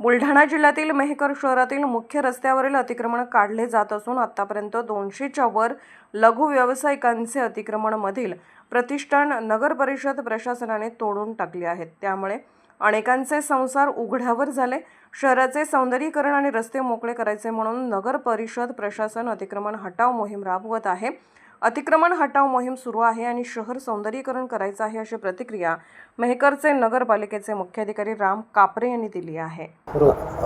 बुलढाणा जिल्ह्यातील मेहकर शहरातील मुख्य रस्त्यावरील अतिक्रमण काढले जात असून आतापर्यंत दोनशेच्या वर लघु व्यावसायिकांचे अतिक्रमणमधील प्रतिष्ठान नगर परिषद प्रशासनाने तोडून टाकले आहेत. त्यामुळे अनेकांचे संसार उघड्यावर झाले. शहराचे सौंदर्यीकरण आणि रस्ते मोकळे करायचे म्हणून नगर परिषद प्रशासन अतिक्रमण हटाव मोहीम राबवत आहे. अतिक्रमण हटाव मोहीम सुरू आहे आणि शहर सौंदर्यीकरण करायचं आहे अशी प्रतिक्रिया मेहकरचे नगरपालिकेचे मुख्याधिकारी राम कापरे यांनी दिली आहे.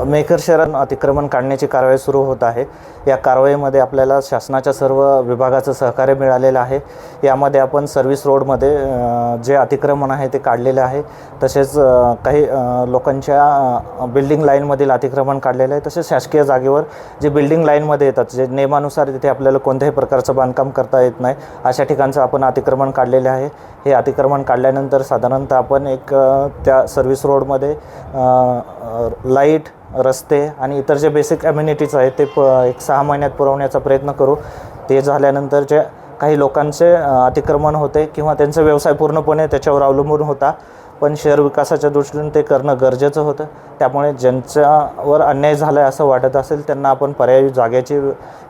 मेहकर शहरात अतिक्रमण काढण्याची कारवाई सुरू होत आहे. या कारवाईमध्ये आपल्याला शासनाच्या सर्व विभागाचं सहकार्य मिळालेलं आहे. यामध्ये आपण सर्व्हिस रोडमध्ये जे अतिक्रमण आहे ते काढलेलं आहे. तसेच काही लोकांच्या बिल्डिंग लाईनमधील अतिक्रमण काढलेलं आहे. तसेच शासकीय जागेवर जे बिल्डिंग लाईनमध्ये येतात जे नियमानुसार तिथे आपल्याला कोणत्याही प्रकारचं बांधकाम करता येत नाही. अशा ठिकाणचं आपण अतिक्रमण काढलेले आहे. हे अतिक्रमण काढल्यानंतर साधारणतः आपण एक त्या सर्व्हिस रोडमध्ये लाइट रस्ते आणि इतर जे बेसिक ॲम्युनिटीज आहेत ते प एक सहा महिन्यात पुरवण्याचा प्रयत्न करू. ते झाल्यानंतर जे काही लोकांचे अतिक्रमण होते किंवा त्यांचा व्यवसाय पूर्णपणे त्याच्यावर अवलंबून होता. पण शहर विकासाच्या दृष्टीने ते करणं गरजेचं होतं. त्यामुळे ज्यांच्यावर अन्याय झाला आहे असं वाटत असेल त्यांना आपण पर्यायी जागेची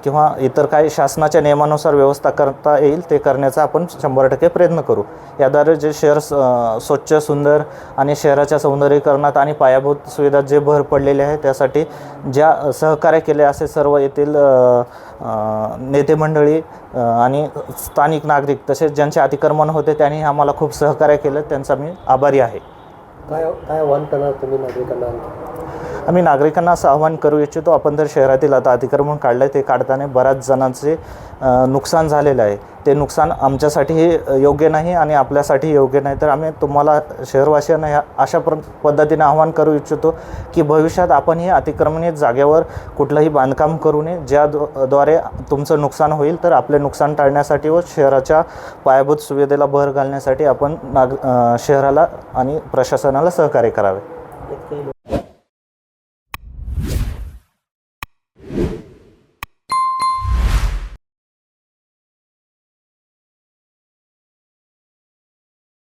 किंवा इतर काही शासनाच्या नियमानुसार व्यवस्था करता येईल ते करण्याचा आपण शंभर टक्के प्रयत्न करू. याद्वारे जे शहर स्वच्छ सुंदर आणि शहराच्या सौंदर्यीकरणात आणि पायाभूत सुविधा जे भर पडलेले आहे त्यासाठी ज्या सहकार्य केले असे सर्व येथील नेते मंडळी आणि स्थानिक नागरिक तसेच ज्यांचे अतिक्रमण होते त्यांनी आम्हाला खूप सहकार्य केलं. त्यांचा मी आभारी आहे. काय काय आव्हान करणार तुम्ही नागरिकांना? आम्ही नागरिकांना असं आवाहन करू इच्छितो आपण जर शहरातील आता अतिक्रमण काढलं आहे ते काढताना बऱ्याच जणांचे नुकसान झालेलं आहे. ते नुकसान आमच्यासाठीही योग्य नाही आणि आपल्यासाठी योग्य नाही. तर आम्ही तुम्हाला शहरवासियांना ह्या अशा प्र पद्धतीने आवाहन करू इच्छितो की भविष्यात आपणही अतिक्रमणीय जागेवर कुठलंही बांधकाम करू नये. ज्याद्वारे द्वारे तुमचं नुकसान होईल तर आपले नुकसान टाळण्यासाठी व शहराच्या पायाभूत सुविधेला भर घालण्यासाठी आपण नाग शहराला आणि प्रशासनाला सहकार्य करावे.